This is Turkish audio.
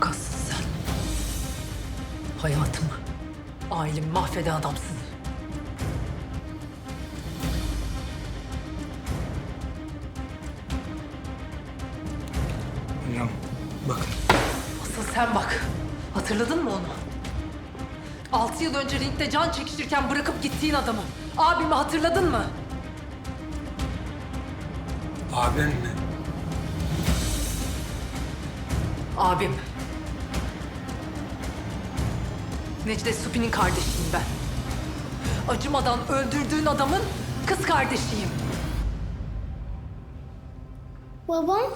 Kafkassın sen. Hayatımı, ailemi mahveden adamsın. Hocam bakın. Asıl sen bak. Hatırladın mı onu? Altı yıl önce ringde can çekişirken bırakıp gittiğin adamı. Abimi hatırladın mı? Abim mi? Abim. Necdet Supi'nin kardeşiyim ben. Acımadan öldürdüğün adamın kız kardeşiyim. Babam?